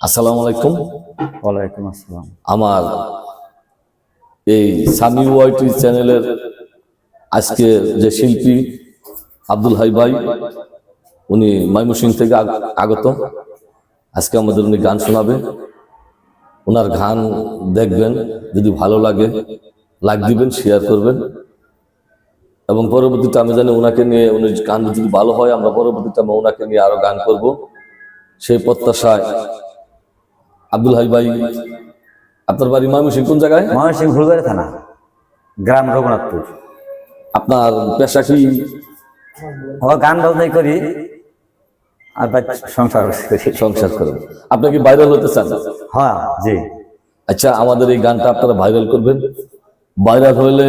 আসসালামু আলাইকুম। ওয়ালাইকুম আসসালাম। আমার এই সামি ওয়াইটি চ্যানেলের আজকে যে শিল্পী আব্দুল হাই ভাই উনি ময়মনসিং থেকে আগ- আগত। আজকে আমাদের উনি গান শোনাবে। ওনার গান দেখবেন যদি ভালো লাগে লাইক দিবেন শেয়ার করবেন। এবং পরবর্তীতে আমি জানি ওনাকে নিয়ে উনি গান যদি ভালো হয় আমরা পরবর্তীতে আমরা ওনাকে নিয়ে আরও গান করব। সেই প্রত্যাশায় আব্দুল হাই ভাই আপনার বাড়ি ময়মনসিং কোন জায়গায়? ময়মনসিংহ ফুলবাড়ি থানা গ্রাম রঘুনাথপুর। আপনার পেশা কি? ও গান বাজনাই করি আর সংসার সংসার করেন আপনি কি ভাইরাল হতে চান? হ্যাঁ জি। আচ্ছা আমাদের এই গানটা আপনারা ভাইরাল করবেন। ভাইরাল হলে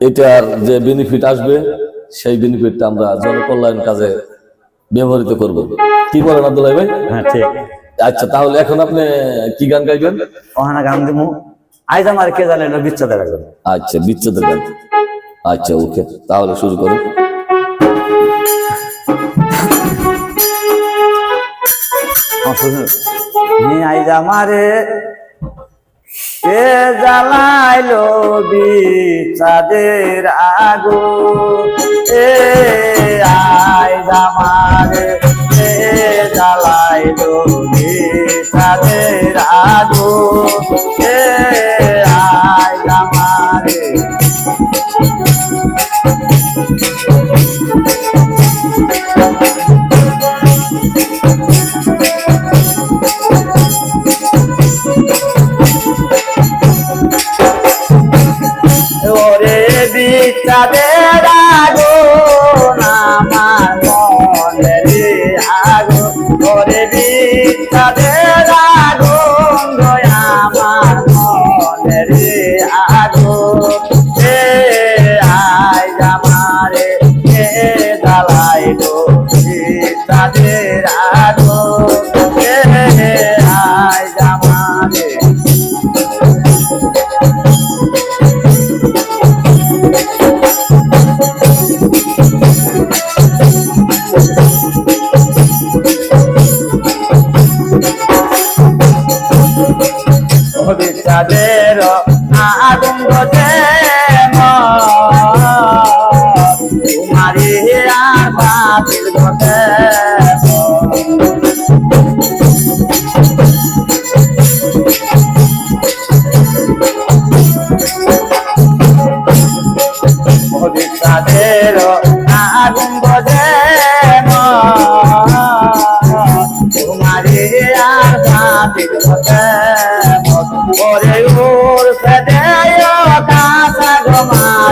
এটার যে বেনিফিট আসবে সেই বেনিফিটটা আমরা জনকল্যাণ কাজে ব্যবহৃত করব। কি বলেন আব্দুল্লাহ ভাই? হ্যাঁ ঠিক। আচ্ছা তাহলে এখন আপনি কি গান গাইবেন? ওখানে গান দিমু আইজ আমার কে জানে না বিচ্ছেদের একজন আচ্ছা বিচ্ছেদের গান। আচ্ছা ওকে তাহলে শুরু করুন। আইজ আমারে কে জ্বালাইলো বিচাদের আগো এ আই জামার সে জ্বালাইলো বিচাদের আগো বিচাদের আগুন আমার মনে আগুন। ওরে বিচাদের আগুন গো আমার মনে আগুন। এ আই আমারে কে জ্বালাইলো বিচাদের আগুন। বিচাদের আগুন গজে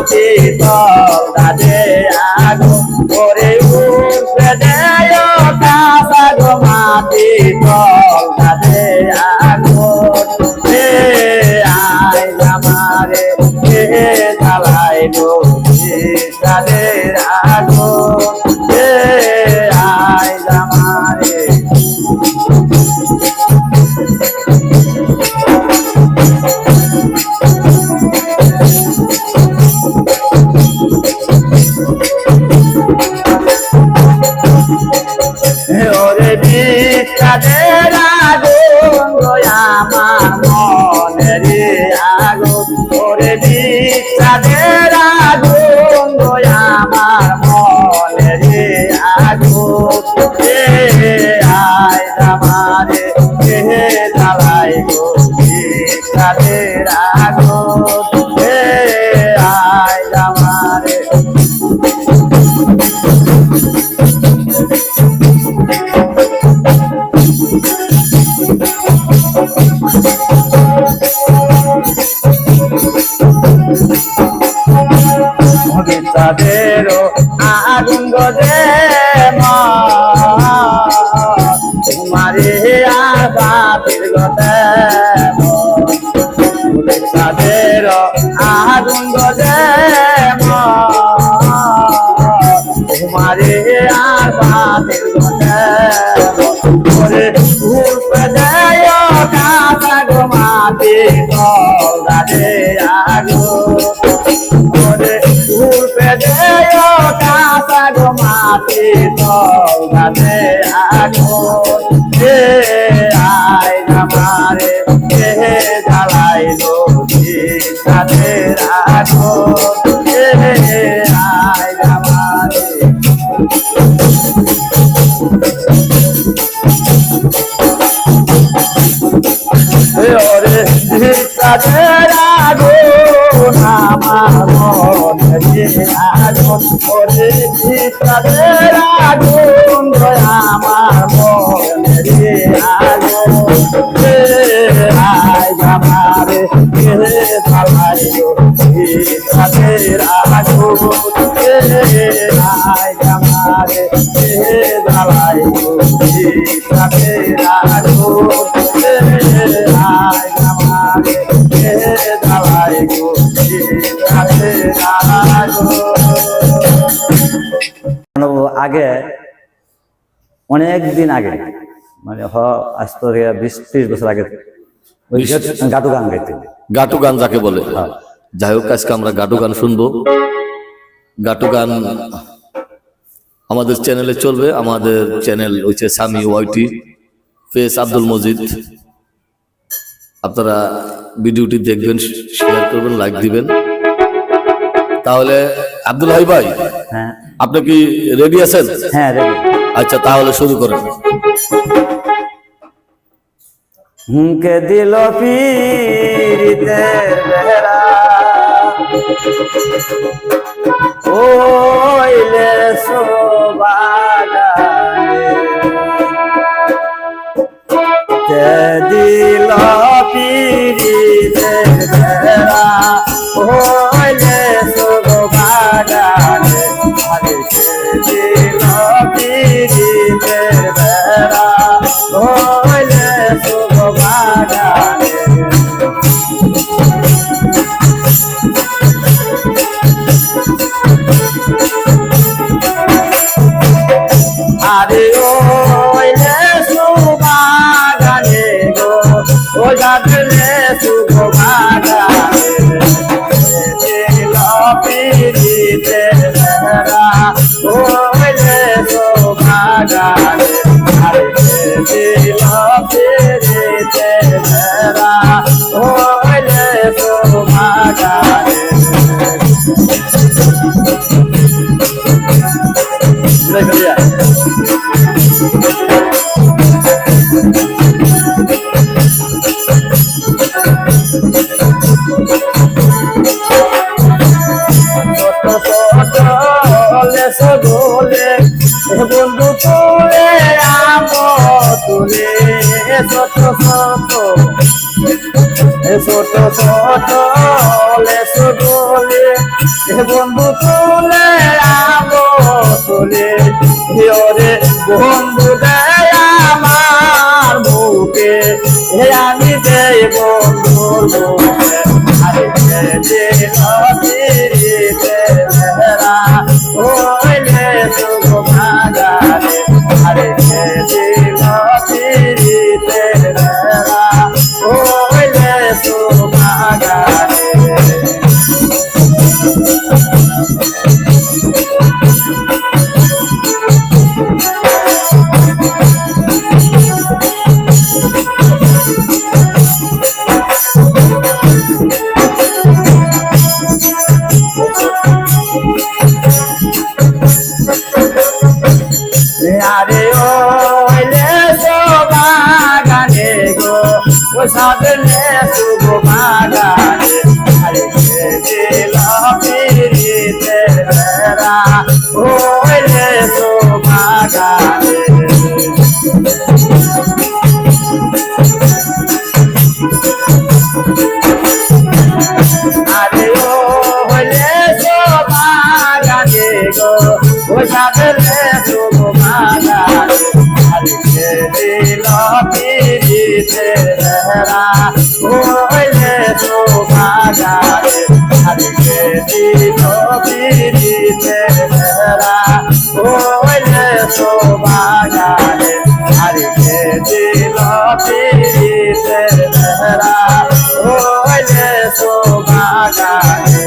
গমাতি তল আগুন করে ওর সদেয় কাঁচা গমাতি তল দাদে আগো। এ আই আমারে এ জ্বালাইলো তাদের আগো। ওরে বিশ্বাদের আগুন আমার মনে রে আগুন। ওরে বিশ্বাদের আগুন আমার মনে রে আগুন আয় আমারে জ্বালাই গো বিশ্বাদের আগুন। তাদের আগুন গজে মারে আবাদের গতে তাদের আগুন গজে মারে আবাদের গতে ওরে উল্পে দেয় কাঁচা গোমাতে কল দাদে আগো। মাটি তল গাছে আগুন। কে আয় আমারে কে জ্বালাইলো গাছের আগুন। কে আয় আমারে ওরে চাঁদের আগুন, আমার আগুন ওরে চাঁদের আগুন আমার মনে আগুন কে জ্বালাইলো আগুন আমারে আগে অনেক দিন আগে মানে হ আজ তো বিশ ত্রিশ বছর আগে ওই গাটু গান গাইতে গাটু গান যাকে বলে। যাই হোক আজকে আমরা গাটু গান শুনব। গাটু গান আমাদের চ্যানেলে চলবে। আমাদের চ্যানেল হচ্ছে সামি ওয়াইটি ফেস আব্দুল মজিদ। আপনারা ভিডিওটি দেখবেন শেয়ার করবেন লাইক দিবেন। তাহলে আব্দুল হাই ভাই হ্যাঁ। আপনি কি রেডি আছেন? হ্যাঁ রেডি আচ্ছা তাহলে শুরু করেন। হুমকে দিল পীরিতের বেড়া ওইলে সোবাগানে দিল পীরিতের বেড়া সুবাগানে আরে লপিরিতে বেড়া ওইলে সুবাগানে Alegría. বলে ছোট ছোট দোলে বন্ধু তুলে আম তুলে হিওরে বন্ধু, দেয় আমার বুকে। হে আমি দেই বন্ধুর বুকে, আরে ও সাধনে শুভ বাগানে। বেড়া ওইলে সোবাগানে আরে দিল পিরিতে বেড়া ওইলে সোবাগানে আরে দিল পিরিতে বেড়া ওইলে সোবাগানে